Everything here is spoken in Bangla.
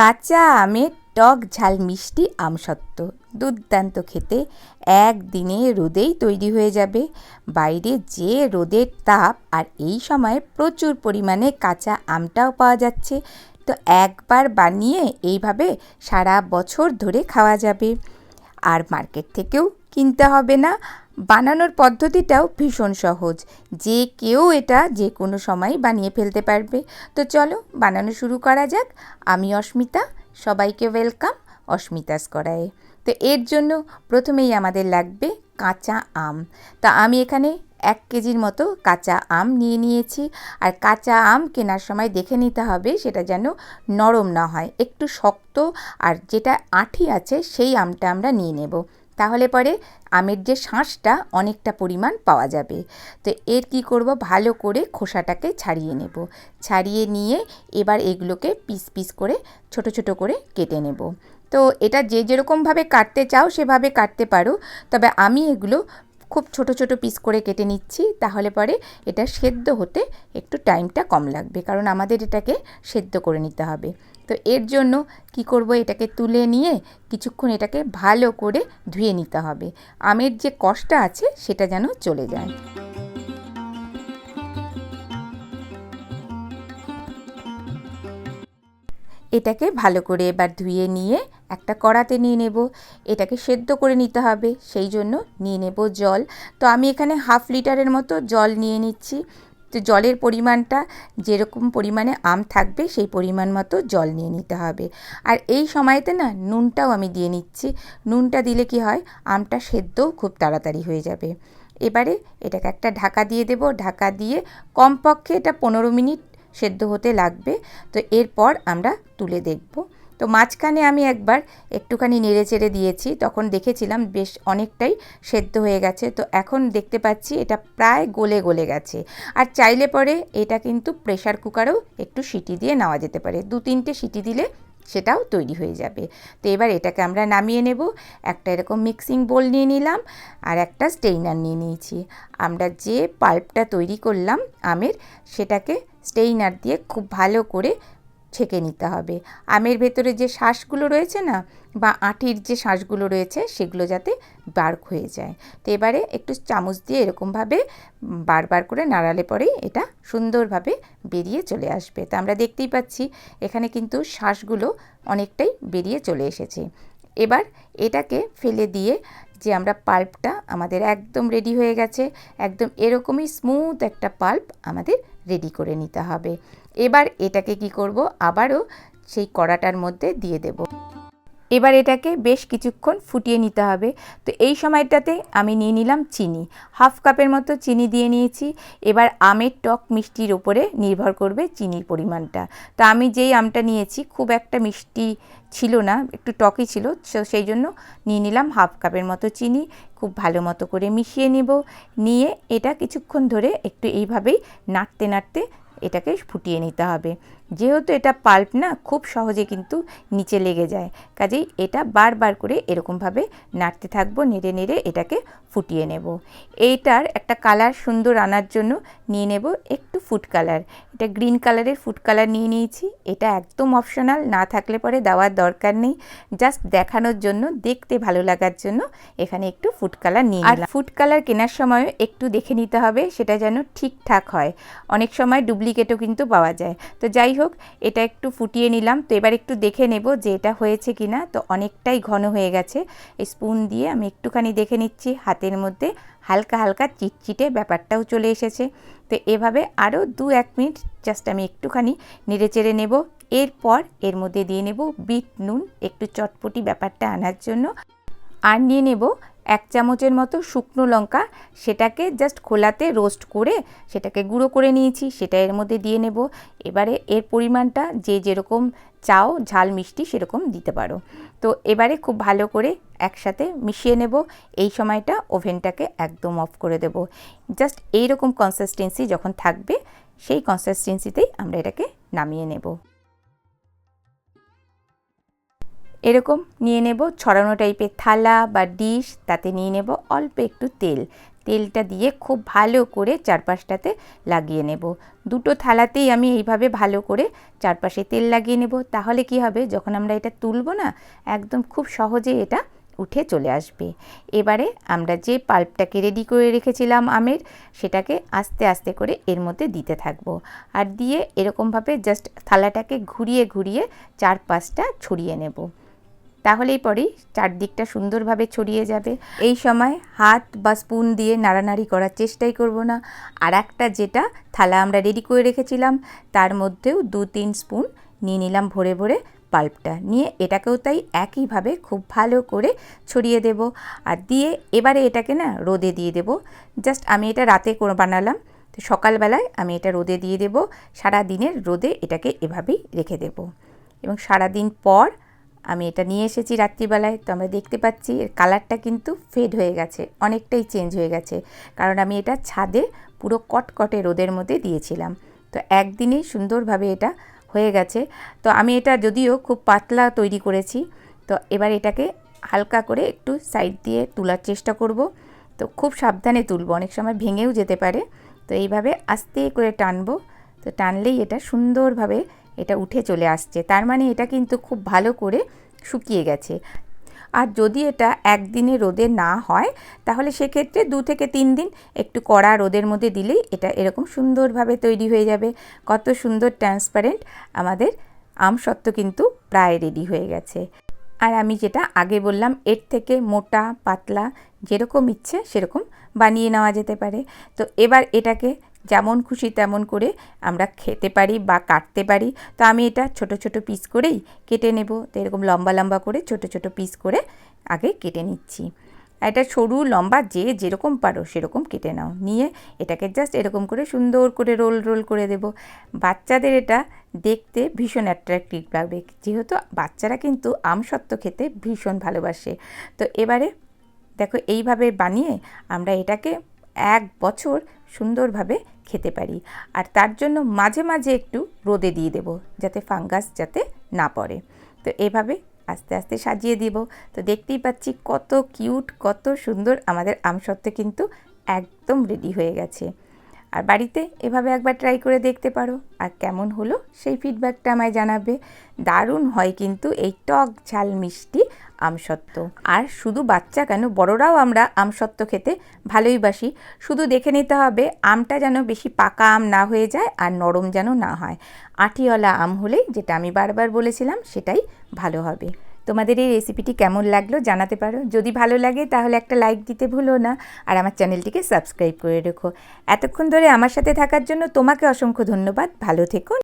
কাঁচা আমের টক ঝাল মিষ্টি আমসত্ত্ব। দুর্দান্ত খেতে একদিনে রোদেই তৈরি হয়ে যাবে। বাইরে যে রোদের তাপ আর এই সময় প্রচুর পরিমাণে কাঁচা আমটাও পাওয়া যাচ্ছে। তো একবার বানিয়ে এইভাবে সারা বছর ধরে খাওয়া যাবে। আর মার্কেট থেকেও কিনতে হবে না। বানানোর পদ্ধতিটাও ভীষণ সহজ। যে কেউ এটা যে কোনো সময় বানিয়ে ফেলতে পারবে। তো চলো বানানো শুরু করা যাক। আমি অস্মিতা, সবাইকে ওয়েলকাম অস্মিতাস করায়। তো এর জন্য প্রথমেই আমাদের লাগবে কাঁচা আম। তা আমি এখানে এক কেজির মতো কাঁচা আম নিয়ে নিয়েছি। আর কাঁচা আম কেনার সময় দেখে নিতে হবে সেটা যেন নরম না হয়। একটু শক্ত আর যেটা আঠি আছে সেই আমটা আমরা নিয়ে নেব। তাহলে পরে আমের যে শাঁসটা অনেকটা পরিমাণ পাওয়া যাবে। তো এর কি করব? ভালো করে খোসাটাকে ছাড়িয়ে নেব। ছাড়িয়ে নিয়ে এবার এগুলোকে পিস পিস করে ছোট ছোট করে কেটে নেব। তো এটা যে যেরকমভাবে কাটতে চাও সেভাবে কাটতে পারো। তবে আমি এগুলো খুব ছোট ছোট পিস করে কেটে নিচ্ছি, তাহলে পরে এটা সেদ্ধ হতে একটু টাইমটা কম লাগবে, কারণ আমাদের এটাকে সেদ্ধ করে নিতে হবে। তো এর জন্য কি করব, এটাকে তুলে নিয়ে কিছুক্ষণ এটাকে ভালো করে ধুয়ে নিতে হবে। আমের যে কষটা আছে, সেটা যেন চলে যায়। এটাকে ভালো করে এবার ধুয়ে নিয়ে একটা কড়াতে নিয়ে নেব। এটাকে সেদ্ধ করে নিতে হবে, সেই জন্য নিয়ে নেব জল। তো আমি এখানে হাফ লিটারের মতো জল নিয়ে নিচ্ছি। তো জলের পরিমাণটা, যেরকম পরিমাণে আম থাকবে, সেই পরিমাণ মতো জল নিয়ে নিতে হবে। আর এই সময়তে না, নুনটাও আমি দিয়ে নিচ্ছি। নুনটা দিলে কি হয়, আমটা সেদ্ধও খুব তাড়াতাড়ি হয়ে যাবে। এবারে এটাকে একটা ঢাকা দিয়ে দেব। ঢাকা দিয়ে কমপক্ষে এটা পনেরো মিনিট সেদ্ধ হতে লাগবে। তো এরপর আমরা তুলে দেখব। তো মাঝখানে আমি একবার একটুখানি নেড়ে চেড়ে দিয়েছি, তখন দেখেছিলাম বেশ অনেকটাই সেদ্ধ হয়ে গেছে। তো এখন দেখতে পাচ্ছি এটা প্রায় গলে গলে গেছে। আর চাইলে পরে এটা কিন্তু প্রেশার কুকারেও একটু সিটি দিয়ে নেওয়া যেতে পারে। দু তিনটে সিটি দিলে সেটাও তৈরি হয়ে যাবে। তো এবার এটাকে আমরা নামিয়ে নেব। একটা এরকম মিক্সিং বোল নিয়ে নিলাম আর একটা স্টেইনার নিয়ে নিয়েছি। আমরা যে পাল্পটা তৈরি করলাম আমের, সেটাকে স্টেইনার দিয়ে খুব ভালো করে ছেঁকে নিতে হবে। আমের ভেতরে যে শ্বাসগুলো রয়েছে না, বা আটির যে শ্বাসগুলো রয়েছে, সেগুলো যাতে বার হয়ে যায়। তো এবারে একটু চামচ দিয়ে এরকমভাবে বারবার করে নাড়ালে পরেই এটা সুন্দরভাবে বেরিয়ে চলে আসবে। তো আমরা দেখতেই পাচ্ছি, এখানে কিন্তু শ্বাসগুলো অনেকটাই বেরিয়ে চলে এসেছে। এবার এটাকে ফেলে দিয়ে যে আমরা পাল্পটা আমাদের একদম রেডি হয়ে গেছে, একদম এরকমই স্মুথ একটা পাল্প আমাদের রেডি করে নিতে হবে। এবার এটাকে কি করব? আবারও সেই কড়াটার মধ্যে দিয়ে দেব। এবার এটাকে বেশ কিছুক্ষণ ফুটিয়ে নিতে হবে। তো এই সময়টাতে আমি নিয়ে নিলাম চিনি। হাফ কাপের মতো চিনি দিয়ে নিয়েছি। এবার আমের টক মিষ্টির ওপরে নির্ভর করবে চিনির পরিমাণটা। তো আমি যেই আমটা নিয়েছি খুব একটা মিষ্টি ছিল না, একটু টকই ছিল সেই জন্য নিয়ে নিলাম হাফ কাপের মতো চিনি। খুব ভালো মতো করে মিশিয়ে নেব। নিয়ে এটা কিছুক্ষণ ধরে একটু এইভাবেই নাড়তে নাড়তে এটাকে ফুটিয়ে নিতে হবে। যেহেতু এটা পাল্প না খুব সহজে কিন্তু নিচে লেগে যায়। কাজেই এটা বারবার করে এরকমভাবে নাড়তে থাকব নেড়ে নেড়ে এটাকে ফুটিয়ে নেব। এইটার একটা কালার সুন্দর আনার জন্য নিয়ে নেব একটু ফুড কালার। এটা গ্রিন কালারের ফুড কালার নিয়ে নিয়েছি। এটা একদম অপশনাল না থাকলে পরে দেওয়ার দরকার নেই। জাস্ট দেখানোর জন্য দেখতে ভালো লাগার জন্য এখানে একটু ফুড কালার নিয়ে আর ফুড কালার কেনার সময়ও একটু দেখে নিতে হবে সেটা যেন ঠিকঠাক হয়। অনেক সময় ডুপ্লিকেটও কিন্তু পাওয়া যায়। তো যাই হোক এটা একটু ফুটিয়ে নিলাম। তো এবার একটু দেখে নেব যে এটা হয়েছে কি না তো অনেকটাই ঘন হয়ে গেছে। স্পুন দিয়ে আমি একটুখানি দেখে নিচ্ছি। হাতের মধ্যে হালকা হালকা চিটচিটে ব্যাপারটাও চলে এসেছে। তো এভাবে আরও দু এক মিনিট জাস্ট আমি একটুখানি নেড়ে চেড়ে নেব। এরপর এর মধ্যে দিয়ে নেব বিট নুন। একটু চটপটি ব্যাপারটা আনার জন্য। আর নিয়ে নেব এক চামচের মতো শুকনো লঙ্কা সেটাকে জাস্ট খোলাতে রোস্ট করে সেটাকে গুঁড়ো করে নিয়েছি, সেটা এর মধ্যে দিয়ে নেব। এবারে এর পরিমাণটা যে যেরকম চাও, ঝাল, মিষ্টি সেরকম দিতে পারো। তো এবারে খুব ভালো করে একসাথে মিশিয়ে নেব। এই সময়টা ওভেনটাকে একদম অফ করে দেব। জাস্ট এইরকম কনসিস্টেন্সি যখন থাকবে, সেই কনসিস্টেন্সিতেই আমরা এটাকে নামিয়ে নেব। এরকম নিয়ে নেব ছড়ানো টাইপের থালা বা ডিশ তাতে নিয়ে নেব অল্প একটু তেল। তেলটা দিয়ে খুব ভালো করে চারপাশটাতে লাগিয়ে নেব। দুটো থালাতেই আমি এইভাবে ভালো করে চারপাশে তেল লাগিয়ে নেব। তাহলে কি হবে? যখন আমরা এটা তুলবো না, একদম খুব সহজে এটা উঠে চলে আসবে। এবারে আমরা যে পাল্পটাকে রেডি করে রেখেছিলাম আমের, সেটাকে আস্তে আস্তে করে এর মধ্যে দিতে থাকব। আর দিয়ে এরকমভাবে জাস্ট থালাটাকে ঘুরিয়ে ঘুরিয়ে চারপাশটা ছড়িয়ে নেব। তাহলেই পরেই চারদিকটা সুন্দরভাবে ছড়িয়ে যাবে। এই সময় হাত বা স্পুন দিয়ে নাড়ানাড়ি করার চেষ্টাই করব না। আর একটা যেটা, থালা আমরা রেডি করে রেখেছিলাম, তার মধ্যেও দু তিন স্পুন নিয়ে নিলাম ভরে ভরে পাল্পটা। নিয়ে এটাকেও তাই একইভাবে খুব ভালো করে ছড়িয়ে দেব। আর দিয়ে এবারে এটাকে না রোদে দিয়ে দেব। জাস্ট আমি এটা রাতে বানালাম। তো সকালবেলায় আমি এটা রোদে দিয়ে দেব। সারা দিনের রোদে এটাকে এভাবেই রেখে দেব। এবং সারা দিন পর আমি এটা নিয়ে এসেছি রাত্রিবেলায়, তো আমরা দেখতে পাচ্ছি এর কালারটা কিন্তু ফেড হয়ে গেছে, অনেকটাই চেঞ্জ হয়ে গেছে। কারণ আমি এটা ছাদে পুরো কটকটে রোদের মধ্যে দিয়েছিলাম। তো একদিনেই সুন্দরভাবে এটা হয়ে গেছে। তো আমি এটা যদিও খুব পাতলা তৈরি করেছি, তো এবার এটাকে হালকা করে একটু সাইড দিয়ে তোলার চেষ্টা করব। তো খুব সাবধানে তুলবো, অনেক সময় ভেঙেও যেতে পারে। তো এইভাবে আস্তে করে টানবো। তো টানলেই এটা সুন্দরভাবে এটা উঠে চলে আসছে। তার মানে এটা কিন্তু খুব ভালো করে শুকিয়ে গেছে। আর যদি এটা একদিনে রোদে না হয়, তাহলে সেক্ষেত্রে দু থেকে তিন দিন একটু কড়া রোদের মধ্যে দিলেই এটা এরকম সুন্দরভাবে তৈরি হয়ে যাবে। কত সুন্দর ট্রান্সপারেন্ট আমাদের আমসত্ত্ব কিন্তু প্রায় রেডি হয়ে গেছে। আর আমি যেটা আগে বললাম, এর থেকে মোটা, পাতলা, যেরকম ইচ্ছে সেরকম বানিয়ে নেওয়া যেতে পারে। তো এবার এটাকে যেমন খুশি তেমন করে আমরা খেতে পারি বা কাটতে পারি। তো আমি এটা ছোট ছোট পিস করেই কেটে নেব। তো এরকম লম্বা লম্বা করে ছোট ছোট পিস করে আগে কেটে নিচ্ছি। এটা সরু, লম্বা যে যেরকম পারো সেরকম কেটে নাও। নিয়ে এটাকে জাস্ট এরকম করে সুন্দর করে রোল রোল করে দেব। বাচ্চাদের এটা দেখতে ভীষণ অ্যাট্রাক্টিভ লাগবে। যেহেতু বাচ্চারা কিন্তু আমসত্ত্ব খেতে ভীষণ ভালোবাসে। তো এবারে দেখো এইভাবে বানিয়ে আমরা এটাকে এক বছর সুন্দরভাবে খেতে পারি। আর তার জন্য মাঝে মাঝে একটু রোদে দিয়ে দেব যাতে ফাঙ্গাস যাতে না পড়ে। তো এভাবে আস্তে আস্তে সাজিয়ে দিব। তো দেখতেই পাচ্ছি কত কিউট, কত সুন্দর আমাদের আমসত্ত্ব কিন্তু একদম রেডি হয়ে গেছে। আর বাড়িতে এভাবে একবার ট্রাই করে দেখতে পারো আর কেমন হলো সেই ফিডব্যাকটা আমায় জানাবে। দারুণ হয় কিন্তু এই টক ঝাল মিষ্টি আমসত্ত্ব। আর শুধু বাচ্চা কেন? বড়রাও আমরা আমসত্ত্ব খেতে ভালোই বাসি। শুধু দেখে নিতে হবে, আমটা যেন বেশি পাকা আম না হয়ে যায় আর নরম যেন না হয়। আটিওয়ালা আম হলেই যেটা আমি বারবার বলেছিলাম, সেটাই ভালো হবে। তোমাদের এই রেসিপিটি কেমন লাগল জানাতে পারো? যদি ভালো লাগে তাহলে একটা লাইক দিতে ভুলো না আর আমার চ্যানেলটিকে সাবস্ক্রাইব করে রেখো। এতক্ষণ ধরে আমার সাথে থাকার জন্য তোমাকে অসংখ্য ধন্যবাদ। ভালো থেকো।